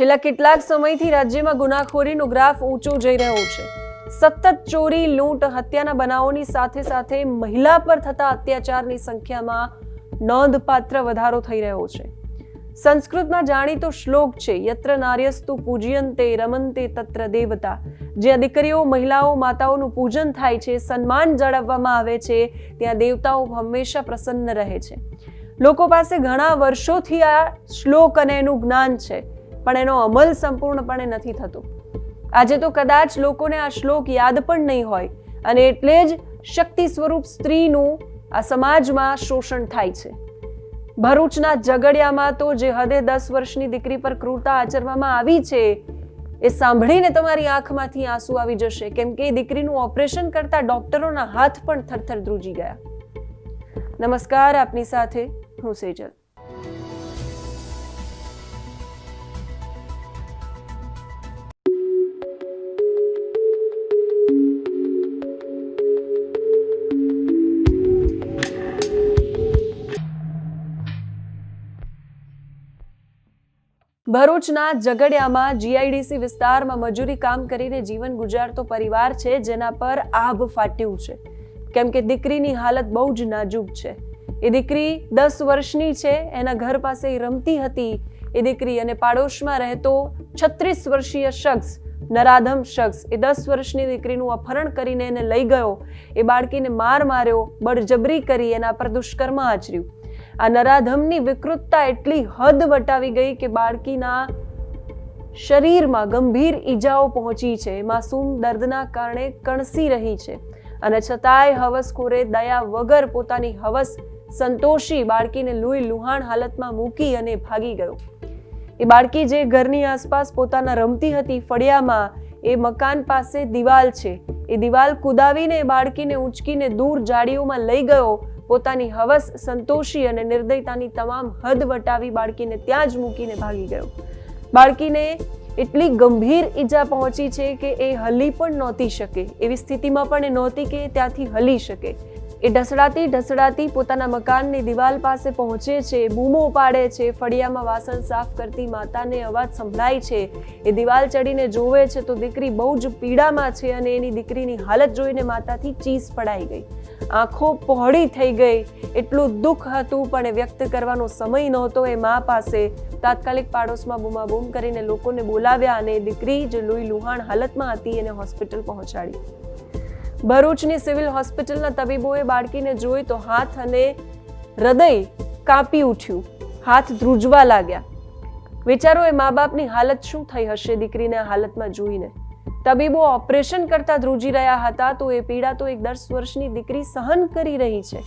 છેલ્લા કેટલાક સમયથી રાજ્યમાં ગુનાખોરીનો ગ્રાફ ઊંચો જઈ રહ્યો છે. સતત ચોરી, લૂંટ, હત્યાના બનાવોની સાથે સાથે મહિલા પર થતા અત્યાચારની સંખ્યામાં નોંધપાત્ર વધારો થઈ રહ્યો છે. સંસ્કૃતમાં જાણીતો શ્લોક છે, યત્ર નાર્યસ્તુ પૂજ્યંતે રમંતે તત્ર દેવતા. જ્યાં દીકરીઓ, મહિલાઓ માતાઓનું પૂજન થાય છે, સન્માન જાળવવામાં આવે છે, ત્યાં દેવતાઓ હંમેશા પ્રસન્ન રહે છે. લોકો પાસે ઘણા વર્ષોથી આ શ્લોક અને એનું જ્ઞાન છે. પણ એનો અમલ સંપૂર્ણપણે નથી થતો. આજે તો કદાચ લોકોને આ શ્લોક યાદ પણ નહીં હોય અને એટલે જ શક્તિ સ્વરૂપ સ્ત્રીનું આ સમાજમાં શોષણ થાય છે. ભરૂચના ઝઘડિયામાં તો જે હદે દસ વર્ષની દીકરી પર ક્રૂરતા આચરવામાં આવી છે, એ સાંભળીને તમારી આંખમાંથી આંસુ આવી જશે. કેમ કે એ દીકરીનું ઓપરેશન કરતા ડોક્ટરોના હાથ પણ થરથર ધ્રુજી ગયા. નમસ્કાર, આપની સાથે હું સેજલ. ભરૂચના ઝઘડિયામાં જીઆઈડીસી વિસ્તારમાં મજૂરી કામ કરીને જીવન ગુજારતો પરિવાર છે, જેના પર આભ ફાટ્યું છે. કેમ કે દીકરીની હાલત બહુ જ નાજુક છે. એ દીકરી દસ વર્ષની છે, એના ઘર પાસે રમતી હતી. એ દીકરી અને પાડોશમાં રહેતો છત્રીસ વર્ષીય શખ્સ, નરાધમ શખ્સ, એ દસ વર્ષની દીકરીનું અપહરણ કરીને એને લઈ ગયો. એ બાળકીને માર માર્યો, બળજબરી કરી એના પર દુષ્કર્મ આચર્યું. આ નરાધમની વિકૃતતા એટલી હદ વટાવી ગઈ કે બાળકીના શરીરમાં ગંભીર ઈજાઓ પહોંચી છે. માસૂમ દર્દના કારણે કણસી રહી છે અને છતાંય હવસખોરે દયા વગર પોતાની હવસ સંતોષી બાળકીને લુઈ લુહાણ હાલતમાં મૂકી અને ભાગી ગયો. એ બાળકી જે ઘરની આસપાસ પોતાના રમતી હતી, ફળિયામાં એ મકાન પાસે દિવાલ છે. એ દિવાલ કુદાવીને બાળકીને ઉંચકીને દૂર જાડીઓમાં લઈ ગયો. પોતાની હવસ સંતોષી અને નિર્દયતાની તમામ હદ વટાવી બાળકીને ત્યાં જ મૂકીને ભાગી ગયો. બાળકીને એટલી ગંભીર ઈજા પહોંચી છે કે એ હલી પણ નહોતી શકે. એવી સ્થિતિમાં પણ એ નહોતી કે ત્યાંથી હલી શકે. એ ઢસડાતી ઢસડાતી પોતાના મકાનની દિવાલ પાસે પહોંચે છે, બૂમો પાડે છે, ફળિયામાં વાસણ સાફ કરતી માતાને અવાજ સંભળાય છે. એ દિવાલ ચડીને જોવે છે તો દીકરી બહુ જ પીડામાં છે અને એની દીકરીની હાલત જોઈને માતાથી ચીસ પડાઈ ગઈ. આંખો પહોળી થઈ ગઈ. એટલું દુઃખ હતું પણ એ વ્યક્ત કરવાનો સમય નહોતો એ મા પાસે. તાત્કાલિક પાડોશમાં બૂમાબૂમ કરીને લોકોને બોલાવ્યા અને દીકરી જે લોહી લુહાણ હાલતમાં હતી એને હોસ્પિટલ પહોંચાડી. ભરૂચની સિવિલ હોસ્પિટલના તબીબોએ બાળકીને જોઈ તો હાથ અને હૃદય કાપી ઉઠ્યું. હાથ ધ્રુજવા લાગ્યા. વિચારો, એ મા બાપની હાલત શું થઈ હશે? દીકરીને હાલતમાં જોઈને. તબીબો ઓપરેશન કરતા ધ્રુજી રહ્યા હતા તો એ પીડા તો એક દસ વર્ષની દીકરી સહન કરી રહી છે.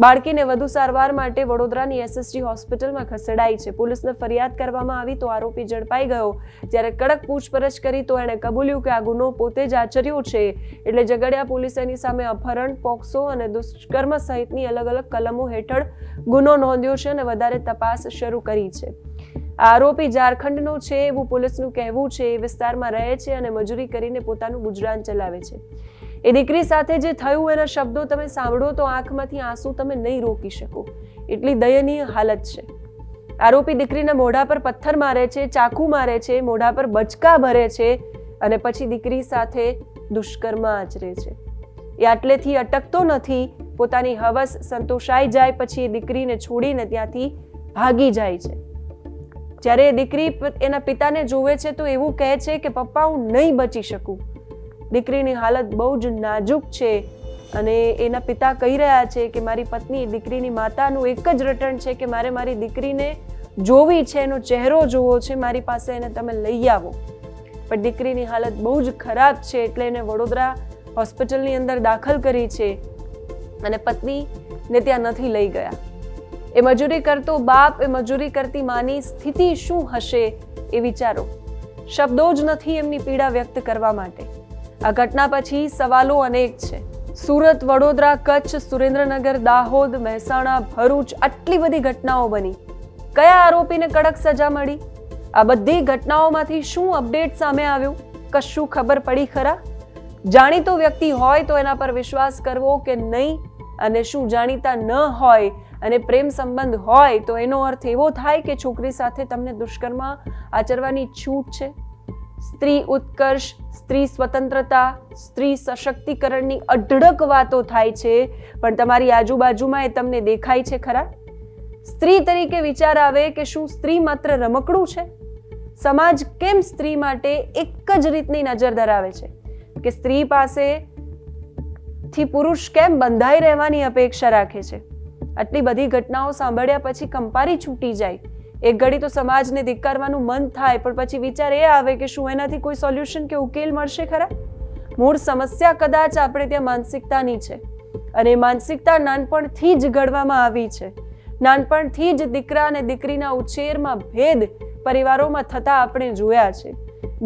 બાળકીને વધુ સારવાર માટે વડોદરાની એસએસજી હોસ્પિટલમાં ખસેડાઈ છે. પોલીસને ફરિયાદ કરવામાં આવી તો આરોપી ઝડપાઈ ગયો. જ્યારે કડક પૂછપરછ કરી તો એણે કબૂલ્યું કે આ ગુનો પોતે જ આચર્યો છે. એટલે ઝઘડિયા પોલીસેની સામે અપહરણ, પોક્સો અને દુષ્કર્મ સહિતની અલગ અલગ કલમો હેઠળ ગુનો નોંધ્યો છે અને વધારે તપાસ શરૂ કરી છે. આરોપી ઝારખંડનો છે એવું પોલીસનું કહેવું છે. એ વિસ્તારમાં રહે છે અને મજૂરી કરીને પોતાનું ગુજરાન ચલાવે છે. એ દીકરી સાથે જે થયું એના શબ્દો તમે સાંભળો તો આંખમાંથી આંસુ તમે નહીં રોકી શકો. એટલી દયનીય હાલત છે. આરોપી દીકરીના મોઢા પર પથ્થર મારે છે, ચાકુ મારે છે, મોઢા પર બચકા ભરે છે અને પછી દીકરી સાથે દુષ્કર્મ આચરે છે. એ આટલેથી અટકતો નથી, પોતાની હવસ સંતોષાઈ જાય પછી એ દીકરીને છોડીને ત્યાંથી ભાગી જાય છે. જ્યારે એ દીકરી એના પિતાને જોવે છે તો એવું કહે છે કે પપ્પા, હું નહીં બચી શકું. દીકરીની હાલત બહુ જ નાજુક છે અને એના પિતા કહી રહ્યા છે કે મારી પત્ની દીકરીની માતાનું એક જ રટણ છે કે મારે મારી દીકરીને જોવી છે, એનો ચહેરો જોવો છે, મારી પાસે એને તમે લઈ આવો. પણ દીકરીની હાલત બહુ જ ખરાબ છે એટલે એને વડોદરા હોસ્પિટલની અંદર દાખલ કરી છે અને પત્નીને ત્યાં નથી લઈ ગયા. એ મજૂરી કરતો બાપ, એ મજૂરી કરતી માની સ્થિતિ શું હશે એ વિચારો. શબ્દો જ નથી એમની પીડા વ્યક્ત કરવા માટે. આ ઘટના પછી સવાલો અનેક છે. સુરત, વડોદરા, કચ્છ, સુરેન્દ્રનગર, દાહોદ, મહેસાણા, ભરૂચ આટલી બધી ઘટનાઓ બની. કયા આરોપીને કડક સજા મળી? આ બધી ઘટનાઓમાંથી શું અપડેટ સામે આવ્યું? કશું ખબર પડી ખરા? જાણીતો વ્યક્તિ હોય તો એના પર વિશ્વાસ કરવો કે નહીં? અને શું જાણીતા ન હોય અને પ્રેમ સંબંધ હોય તો એનો અર્થ એવો થાય કે છોકરી સાથે તમને દુષ્કર્મ આચરવાની છૂટ છે? સ્ત્રી ઉત્કર્ષ, સ્ત્રી સ્વતંત્રતા, સ્ત્રી સશક્તિકરણની અઢળક વાતો થાય છે. પણ તમારી આજુબાજુમાં એ તમને દેખાય છે ખરા? સ્ત્રી તરીકે વિચાર આવે કે શું સ્ત્રી માત્ર રમકડું છે? સમાજ કેમ સ્ત્રી માટે એક જ રીતની નજર ધરાવે છે? કે સ્ત્રી પાસે થી પુરુષ કેમ બંધાઈ રહેવાની અપેક્ષા રાખે છે? આટલી બધી ઘટનાઓ સાંભળ્યા પછી કંપારી છૂટી જાય. એક ઘડી તો સમાજને ધિક્કારવાનું મન થાય, પણ પછી વિચાર એ આવે કે શું એનાથી કોઈ સોલ્યુશન કે ઉકેલ મળશે ખરા? મૂળ સમસ્યા કદાચ આપણે ત્યાં માનસિકતાની છે અને માનસિકતા નાનપણથી જ ઘડવામાં આવી છે. નાનપણથી જ દીકરા અને દીકરીના ઉછેરમાં ભેદ પરિવારોમાં થતા આપણે જોયા છે.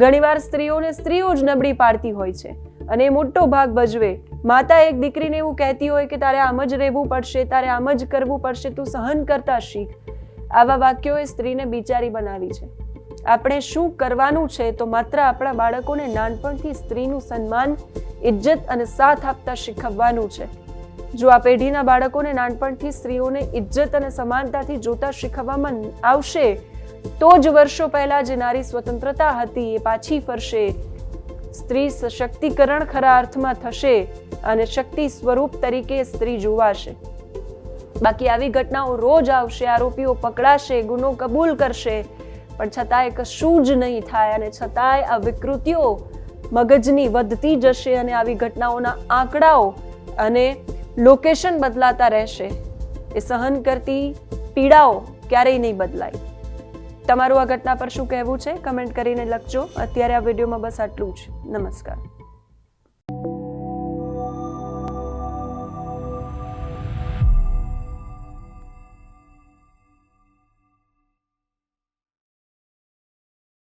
ઘણીવાર સ્ત્રીઓને સ્ત્રીઓ જ નબળી પાડતી હોય છે અને મોટો ભાગ ભજવે. માતા એક દીકરીને એવું કહેતી હોય કે તારે આમ જ રહેવું પડશે, તારે આમ જ કરવું પડશે, તું સહન કરતા શીખ. આવા વાક્યોએ સ્ત્રીને બિચારી બનાવી છે. આપણે શું કરવાનું છે તો માત્ર આપણા બાળકોને નાનપણથી સ્ત્રીનું સન્માન, ઇજ્જત અને સાથ આપતા શીખવવાનું છે. જો આ પેઢીના બાળકોને નાનપણથી સ્ત્રીઓને ઇજ્જત અને સમાનતાથી જોતા શીખવવામાં આવશે, તો જ વર્ષો પહેલા જે નારી સ્વતંત્રતા હતી એ પાછી ફરશે. સ્ત્રી સશક્તિકરણ ખરા અર્થમાં થશે અને શક્તિ સ્વરૂપ તરીકે સ્ત્રી જોવાશે. બાકી આવી ઘટનાઓ રોજ આવશે, આરોપીઓ પકડાશે, ગુનો કબૂલ કરશે. પણ છતાંય કશું જ નહીં થાય અને છતાંય આ વિકૃતિઓ મગજની વધતી જશે અને આવી ઘટનાઓના આંકડાઓ અને લોકેશન બદલાતા રહેશે. એ સહન કરતી પીડાઓ ક્યારેય નહીં બદલાય. તમારું આ ઘટના પર શું કહેવું છે? કમેન્ટ કરીને લખજો. અત્યારે આ વિડીયોમાં બસ આટલું જ. નમસ્કાર.